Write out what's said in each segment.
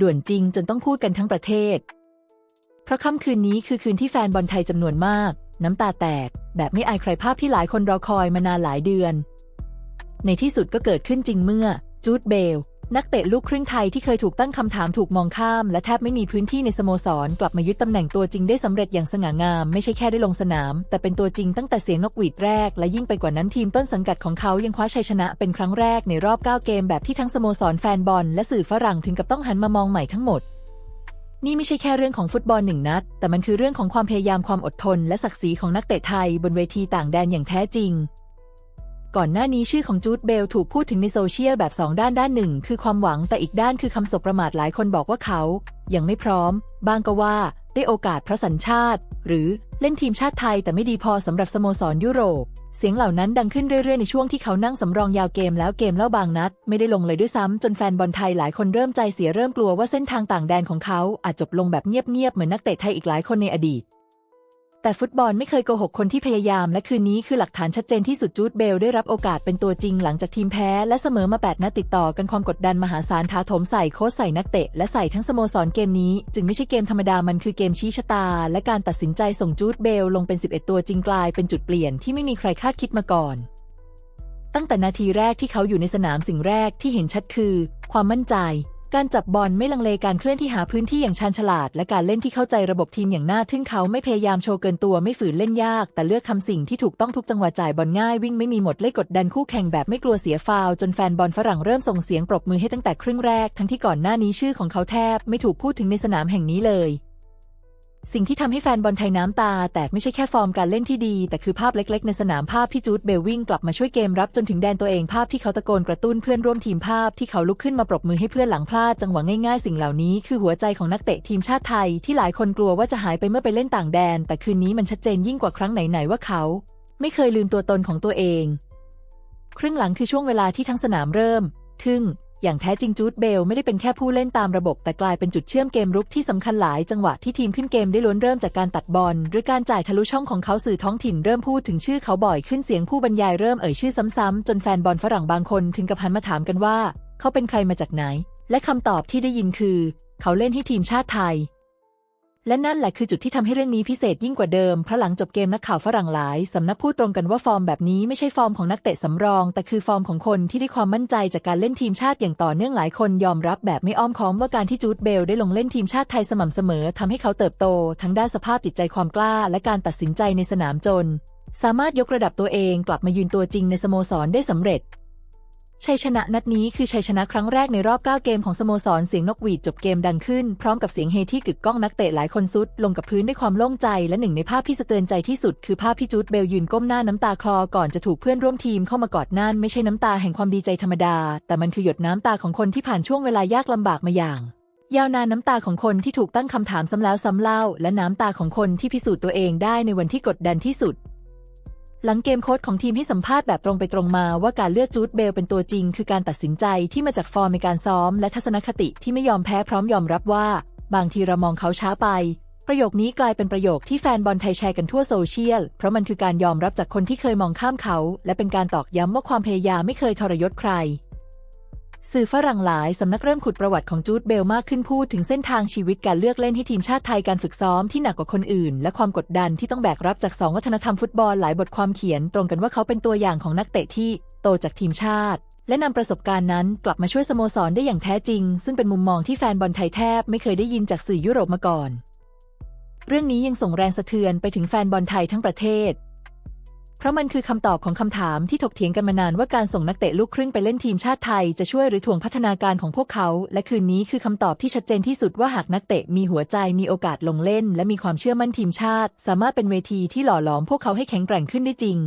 ด่วนจริงจนต้องพูดกันทั้งประเทศ เพราะค่ำคืนนี้คือคืนที่แฟนบอลไทยจำนวนมาก น้ำตาแตก แบบไม่อายใครภาพที่หลายคนรอคอยมานานหลายเดือน ในที่สุดก็เกิดขึ้นจริงเมื่อจูดเบล นักเตะลูกครึ่งไทยที่เคยถูกตั้งคำถามถูกมองข้าม และแทบไม่มีพื้นที่ในสโมสร กลับมายึดตำแหน่งตัวจริงได้สำเร็จอย่างสง่างาม ไม่ใช่แค่ได้ลงสนาม แต่เป็นตัวจริงตั้งแต่เสียงนกหวีดแรก และยิ่งไปกว่านั้นทีมต้นสังกัดของเขายังคว้าชัยชนะเป็นครั้งแรกในรอบ 9 เกมแบบที่ทั้งสโมสรแฟนบอลและสื่อฝรั่งถึงกับต้องหันมามองใหม่ทั้งหมดนี่ไม่ใช่แค่เรื่องของฟุตบอลหนึ่งนัด แต่มันคือเรื่องของความพยายามความอดทน และศักดิ์ศรีของนักเตะไทย บนเวทีต่างแดนอย่างแท้จริง ก่อนหน้านี้ชื่อของจูดเบลถูกพูดถึงในโซเชียลแบบสองด้านด้านหนึ่ง คือความหวังแต่อีกด้านคือคำสบประมาทหลายคนบอกว่าเขา ยังไม่พร้อม บางก็ว่าได้โอกาสเพราะสัญชาติ หรือเล่นทีมชาติไทยแต่ไม่ดีพอสำหรับสโมสรยุโรป เสียงเหล่านั้นดังขึ้นเรื่อยๆ ในช่วงที่เขานั่งสำรองยาวเกมแล้วเกมเล่าบางนัด ไม่ได้ลงเลยด้วยซ้ำจนแฟนบอลไทยหลายคนเริ่มใจเสียเริ่มกลัวว่าเส้นทางต่างแดนของเขาอาจจบลงแบบเงียบๆเหมือนนักเตะไทยอีกหลายคนในอดีต แต่ฟุตบอลไม่เคยโกหกคนที่พยายาม และคืนนี้คือหลักฐานชัดเจนที่สุดจูดเบลได้รับโอกาสเป็นตัวจริงหลังจากทีมแพ้และเสมอมา 8 นัดติดต่อกันความกดดันมหาศาลถาโถมใส่โค้ชใส่นักเตะ และใส่ทั้งสโมสรเกมนี้ จึงไม่ใช่เกมธรรมดามันคือเกมชี้ชะตา และการตัดสินใจส่งจูดเบลลงเป็น 11 ตัวจริงกลายเป็นจุดเปลี่ยนที่ไม่มีใครคาดคิดมาก่อน ตั้งแต่นาทีแรกที่เขาอยู่ในสนามสิ่งแรกที่เห็นชัดคือ ความมั่นใจ การจับบอลไม่ลังเลการเคลื่อนที่หาพื้นที่อย่างชาญฉลาด และการเล่นที่เข้าใจระบบทีมอย่างน่าทึ่งเขาไม่พยายามโชว์เกินตัวไม่ฝืนเล่นยาก แต่เลือกทำสิ่งที่ถูกต้องทุกจังหวะจ่ายบอลง่ายวิ่งไม่มีหมดเล่กดดันคู่แข่งแบบไม่กลัวเสียฟาวจนแฟนบอลฝรั่งเริ่มส่งเสียงปรบมือให้ตั้งแต่ครึ่งแรก ทั้งที่ก่อนหน้านี้ชื่อของเขาแทบไม่ถูกพูดถึงในสนามแห่งนี้เลย สิ่งที่ทำให้แฟนบอลไทยน้ำตา แตกไม่ใช่แค่ฟอร์มการเล่นที่ดี แต่คือภาพเล็กๆ ในสนามภาพที่จูดเบลวิ่งกลับมาช่วยเกมรับจนถึงแดนตัวเองภาพที่เขาตะโกนกระตุ้นเพื่อนร่วมทีมภาพที่เขาลุกขึ้นมาปรบมือให้เพื่อนหลังพลาดจังหวะง่ายๆ สิ่งเหล่านี้คือหัวใจของนักเตะทีมชาติไทย ที่หลายคนกลัวว่าจะหายไปเมื่อไปเล่นต่างแดน แต่คืนนี้มันชัดเจนยิ่งกว่าครั้งไหนๆว่าเขา ไม่เคยลืมตัวตนของตัวเอง ครึ่งหลังคือช่วงเวลาที่ทั้งสนามเริ่ม ทึ่ง อย่างแท้จริงจูดเบลไม่ได้เป็นแค่ผู้เล่นตามระบบ แต่กลายเป็นจุดเชื่อมเกมรุกที่สำคัญหลายจังหวะที่ทีมขึ้นเกมได้ล้วนเริ่มจากการตัดบอลหรือการจ่ายทะลุช่องของเขาสื่อท้องถิ่นเริ่มพูดถึงชื่อเขาบ่อยขึ้นเสียงผู้บรรยายเริ่มเอ่ยชื่อซ้ำๆจนแฟนบอลฝรั่งบางคนถึงกับหันมาถามกันว่า เขาเป็นใครมาจากไหน และคำตอบที่ได้ยินคือ เขาเล่นให้ทีมชาติไทย และนั่นแหละคือจุดที่ทำให้เรื่องนี้พิเศษยิ่งกว่าเดิม เพราะหลังจบเกมนักข่าวฝรั่งหลายสำนักพูดตรงกันว่าฟอร์มแบบนี้ไม่ใช่ฟอร์มของนักเตะสำรอง แต่คือฟอร์มของคนที่ได้ความมั่นใจจากการเล่นทีมชาติอย่างต่อเนื่องหลายคนยอมรับแบบไม่อ้อมค้อมว่าการที่จูดเบลได้ลงเล่นทีมชาติไทยสม่ำเสมอทำให้เขาเติบโต ทั้งด้านสภาพจิตใจความกล้า และการตัดสินใจในสนามจน สามารถยกระดับตัวเองกลับมายืนตัวจริงในสโมสรได้สำเร็จ ชัยชนะนัดนี้คือชัยชนะครั้งแรกในรอบ 9 เกมของสโมสรเสียงนกหวีดจบเกมดังขึ้น พร้อมกับเสียงเฮที่กึกก้องนักเตะหลายคนซุดลงกับพื้นด้วยความโล่งใจ และหนึ่งในภาพที่สะเทือนใจที่สุด คือภาพที่จูดเบลยืนก้มหน้าน้ำตาคลอก่อนจะถูกเพื่อนร่วมทีมเข้ามากอดนั่นไม่ใช่น้ำตาแห่งความดีใจธรรมดา แต่มันคือหยดน้ำตาของคนที่ผ่านช่วงเวลายากลำบากมาอย่างยาวนานน้ำตาของคนที่ถูกตั้งคำถามซ้ำแล้วซ้ำเล่า และน้ำตาของคนที่พิสูจน์ตัวเองได้ในวันที่กดดันที่สุด หลังเกมโค้ชของทีมให้สัมภาษณ์แบบตรงไปตรงมาว่าการเลือกจูดเบลเป็นตัวจริง คือการตัดสินใจที่มาจากฟอร์มในการซ้อม และทัศนคติที่ไม่ยอมแพ้พร้อมยอมรับว่า บางทีเรามองเขาช้าไป ประโยคนี้กลายเป็นประโยคที่แฟนบอลไทยแชร์กันทั่วโซเชียล เพราะมันคือการยอมรับจากคนที่เคยมองข้ามเขา และเป็นการตอกย้ำว่าความพยายามไม่เคยทรยศใคร สื่อฝรั่งหลายสำนักเริ่มขุดประวัติของจูดเบลมากขึ้นพูดถึงเส้นทางชีวิตการเลือกเล่นให้ทีมชาติไทยการฝึกซ้อมที่หนักกว่าคนอื่น และความกดดันที่ต้องแบกรับจากสองวัฒนธรรมฟุตบอลหลายบทความเขียน ตรงกันว่าเขาเป็นตัวอย่างของนักเตะที่โตจากทีมชาติ และนำประสบการณ์นั้นกลับมาช่วยสโมสรได้อย่างแท้จริง ซึ่งเป็นมุมมองที่แฟนบอลไทยแทบไม่เคยได้ยินจากสื่อยุโรปมาก่อน เรื่องนี้ยังส่งแรงสะเทือนไปถึงแฟนบอลไทยทั้งประเทศ เพราะมันคือคำตอบของคำถามที่ถกเถียงกันมานานว่าการส่งนักเตะลูกครึ่งไปเล่นทีมชาติไทยจะช่วยหรือถ่วงพัฒนาการของพวกเขา และคืนนี้คือคำตอบที่ชัดเจนที่สุดว่าหากนักเตะมีหัวใจมีโอกาสลงเล่น และมีความเชื่อมั่นทีมชาติ สามารถเป็นเวทีที่หล่อหลอมพวกเขาให้แข็งแกร่งขึ้นได้จริง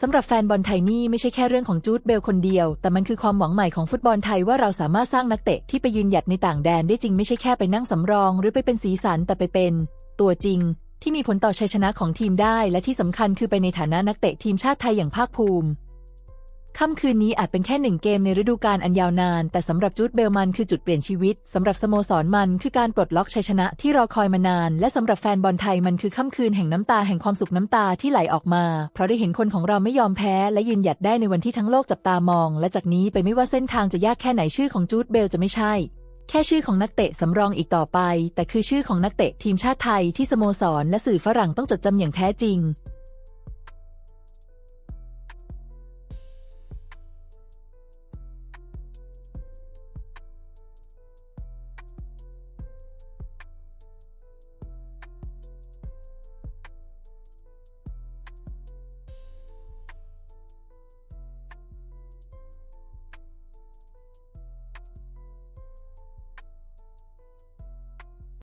สำหรับแฟนบอลไทยนี่ไม่ใช่แค่เรื่องของจูดเบลคนเดียว แต่มันคือความหวังใหม่ของฟุตบอลไทยว่าเราสามารถสร้างนักเตะที่ไปยืนหยัดในต่างแดนได้จริงไม่ใช่แค่ไปนั่งสำรอง หรือไปเป็นสีสันแต่ไปเป็น ตัวจริง ที่มีผลต่อชัยชนะของทีมได้และที่สำคัญคือไปในฐานะนักเตะทีมชาติไทยอย่างภาคภูมิค่ำคืนนี้อาจเป็นแค่หนึ่งเกมในฤดูกาลอันยาวนาน แต่สำหรับจูดเบลมันคือจุดเปลี่ยนชีวิต สำหรับสโมสรมันคือการปลดล็อกชัยชนะที่รอคอยมานาน และสำหรับแฟนบอลไทยมันคือค่ำคืนแห่งน้ำตาแห่งความสุขน้ำตาที่ไหลออกมา เพราะได้เห็นคนของเราไม่ยอมแพ้ และยืนหยัดได้ในวันที่ทั้งโลกจับตามอง และจากนี้ไปไม่ว่าเส้นทางจะยากแค่ไหนชื่อของจูดเบลจะไม่ใช่ แค่ชื่อของนักเตะสำรองอีกต่อไป แต่คือชื่อของนักเตะทีมชาติไทยที่สโมสรและสื่อฝรั่งต้องจดจำอย่างแท้จริง